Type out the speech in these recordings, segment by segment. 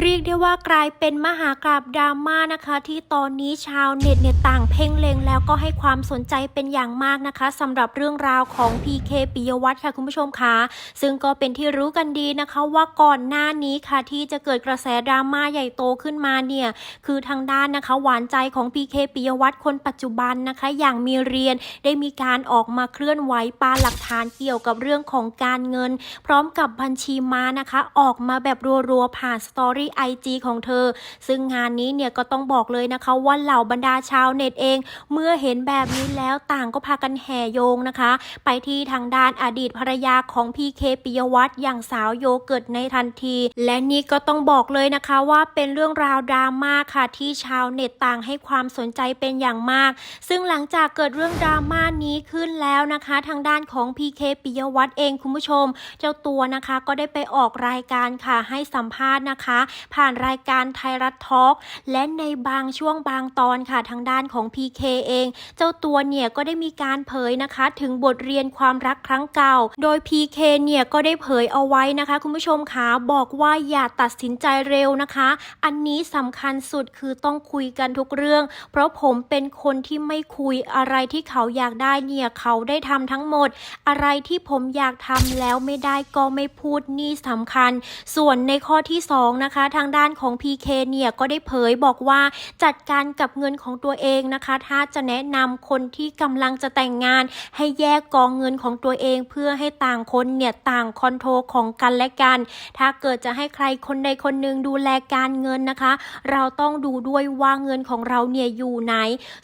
เรียกได้ว่ากลายเป็นมหากราบดราม่านะคะ ที่ตอนนี้ชาวเน็ตเนี่ยต่างเพ่งเล็งแล้วก็ให้ความสนใจเป็นอย่างมากนะคะสำหรับเรื่องราวของ PK ปิยวัฒน์ค่ะคุณผู้ชมคะซึ่งก็เป็นที่รู้กันดีนะคะ ว่าก่อนหน้านี้ค่ะที่จะเกิดกระแสดราม่าใหญ่โตขึ้นมาเนี่ยคือทางด้านนะคะ หวานใจของ PK ปิยวัฒน์คนปัจจุบันนะคะ อย่างมีเรียนได้มีการออกมาเคลื่อนไหวปาหลักฐานเกี่ยวกับเรื่องของการเงิน พร้อมกับบัญชีม้านะคะ ออกมาแบบรัวๆผ่านสตอรี่ไอจีของเธอ ซึ่งงานนี้เนี่ยก็ต้องบอกเลยนะคะว่าเหล่าบรรดาชาวเน็ตเอง เมื่อเห็นแบบนี้แล้วต่างก็พากันแห่โยงนะคะ ไปที่ทางด้านอดีตภรรยาของพีเคปิยวัฒน์อย่างสาวโยเกิร์ตในทันที และนี่ก็ต้องบอกเลยนะคะว่าเป็นเรื่องราวดราม่าค่ะที่ชาวเน็ตต่างให้ความสนใจเป็นอย่างมาก ซึ่งหลังจากเกิดเรื่องดราม่านี้ขึ้นแล้วนะคะ ทางด้านของ PK ปิยวัฒน์เองคุณผู้ชม เจ้าตัวนะคะก็ได้ไปออกรายการค่ะให้สัมภาษณ์นะคะผ่านรายการไทยรัฐทอล์กและในบางช่วงบางตอนค่ะทางด้านของ PK เอง เจ้าตัวเนี่ยก็ได้มีการเผยนะคะถึงบทเรียนความรักครั้งเก่า โดย PK เนี่ยก็ได้เผยเอาไว้นะคะ คุณผู้ชมคะบอกว่าอย่าตัดสินใจเร็วนะคะ อันนี้สำคัญสุดคือต้องคุยกันทุกเรื่อง เพราะผมเป็นคนที่ไม่คุยอะไรที่เขาอยากได้เนี่ยเขาได้ทำทั้งหมด อะไรที่ผมอยากทำแล้วไม่ได้ก็ไม่พูดนี่สำคัญ ส่วนในข้อที่สองนะคะทางด้านของ PK เนี่ยก็ได้เผยบอกว่าจัดการกับเงินของตัวเองนะคะ ถ้าจะแนะนำคนที่กำลังจะแต่งงาน ให้แยกกองเงินของตัวเองเพื่อให้ต่างคนเนี่ยต่างคอนโทรลของกันและกัน ถ้าเกิดจะให้ใครคนใดคนหนึ่งดูแลการเงินนะคะ เราต้องดูด้วยว่าเงินของเราเนี่ยอยู่ไหน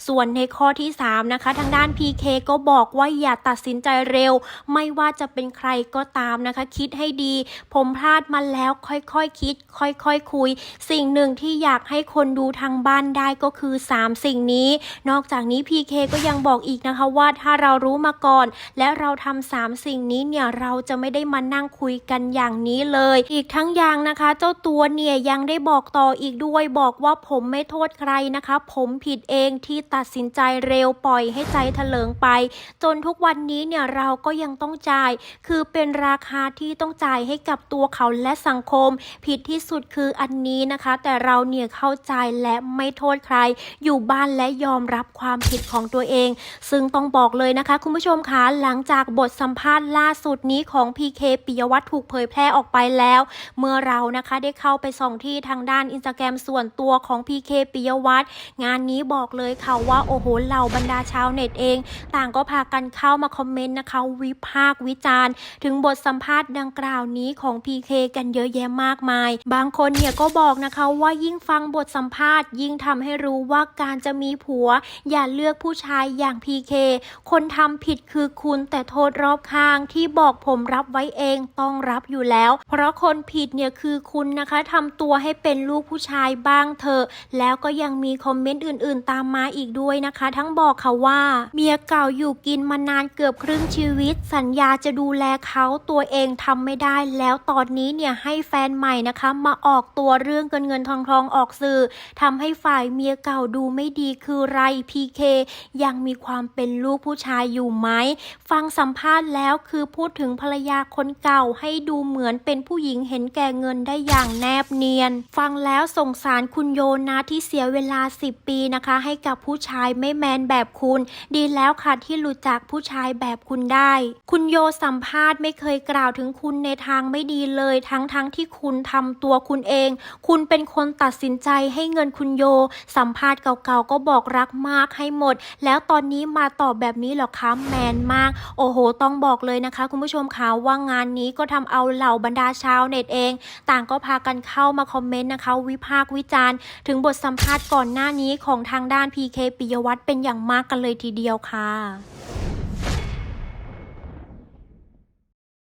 ส่วนในข้อที่ 3 นะคะ ทางด้าน PK ก็บอกว่าอย่าตัดสินใจเร็ว ไม่ว่าจะเป็นใครก็ตามนะคะ คิดให้ดี ผมพลาดมาแล้วค่อยๆคคิด ค่อยๆคคุย สิ่งหนึ่งที่อยากให้คนดูทางบ้านได้ก็คือ 3 สิ่งนี้ นอกจากนี้ PK ก็ยังบอกอีกนะคะว่าถ้าเรารู้มาก่อน และเราทำสามสิ่งนี้เนี่ยเราจะไม่ได้มานั่งคุยกันอย่างนี้เลย อีกทั้งอย่างนะคะ เจ้าตัวเนี่ยยังได้บอกต่ออีกด้วยบอกว่าผมไม่โทษใครนะคะ ผมผิดเองที่ตัดสินใจเร็วปล่อยให้ใจเถลิงไป จนทุกวันนี้เนี่ยเราก็ยังต้องจ่าย คือเป็นราคาที่ต้องจ่ายให้กับตัวเขาและสังคม ผิดที่สุดคืออันนี้นะคะ แต่เราเนี่ยเข้าใจและไม่โทษใคร อยู่บ้านและยอมรับความผิดของตัวเอง ซึ่งต้องบอกเลยนะคะ คุณผู้ชมคะหลังจากบทสัมภาษณ์ล่าสุดนี้ของ PK ปิยวัฒน์ถูกเผยแพร่ออกไปแล้ว เมื่อเรานะคะได้เข้าไปส่องที่ทางด้านอินสตาแกรมส่วนตัวของ PK ปิยวัฒน์งานนี้บอกเลยค่ะว่าโอ้โหเหล่าบรรดาชาวเน็ตเอง ต่างก็พากันเข้ามาคอมเมนต์นะคะวิพากษ์วิจารณ์ ถึงบทสัมภาษณ์ดังกล่าวนี้ของ PK กันเยอะแยะมากมาย บางคนเนี่ยก็บอกนะคะว่ายิ่งฟังบทสัมภาษณ์ ยิ่งทำให้รู้ว่าการจะมีผัว อย่าเลือกผู้ชายอย่าง PK คคนทำผิดคือคุณแต่โทษรอบข้างที่บอกผมรับไว้เองต้องรับอยู่แล้ว เพราะคนผิดเนี่ยคือคุณนะคะทำตัวให้เป็นลูกผู้ชายบ้างเถอะแล้วก็ยังมีคอมเมนต์อื่น ๆ ตามมาอีกด้วยนะคะ ทั้งบอกค่ะว่า เมียเก่าอยู่กินมานานเกือบครึ่งชีวิต สัญญาจะดูแลเขาตัวเองทำไม่ได้ แล้วตอนนี้เนี่ยให้แฟนใหม่นะคะมาอออกตัวเรื่องเงินเงินทองทองออกสื่อทำให้ฝ่ายเมียเก่าดูไม่ดีคือไรพีเคยังมีความเป็นลูกผู้ชายอยู่ไหม ฟังสัมภาษณ์แล้วคือพูดถึงภรรยาคนเก่าให้ดูเหมือนเป็นผู้หญิงเห็นแก่เงินได้อย่างแนบเนียน ฟังแล้วสงสารคุณโยนะที่เสียเวลา 10 ปีนะคะ ให้กับผู้ชายไม่แมนแบบคุณ ดีแล้วค่ะที่รู้จักผู้ชายแบบคุณได้ คุณโยสัมภาษณ์ไม่เคยกล่าวถึงคุณในทางไม่ดีเลย ทั้งๆทที่คุณทำตัวคุณณเอง คุณเป็นคนตัดสินใจให้เงินคุณโย สัมภาษณ์เก่าๆก็บอกรักมากให้หมด แล้วตอนนี้มาตอบแบบนี้หรอคะแมนมาก โอ้โห ต้องบอกเลยนะคะ คุณผู้ชมคะว่างานนี้ก็ทำเอาเหล่าบรรดาชาวเน็ตเอง ต่างก็พากันเข้ามาคอมเมนต์นะคะ วิพากษ์วิจารณ์ ถึงบทสัมภาษณ์ก่อนหน้านี้ของทางด้าน PK ปิยวัฒน์เป็นอย่างมากกันเลยทีเดียวค่ะ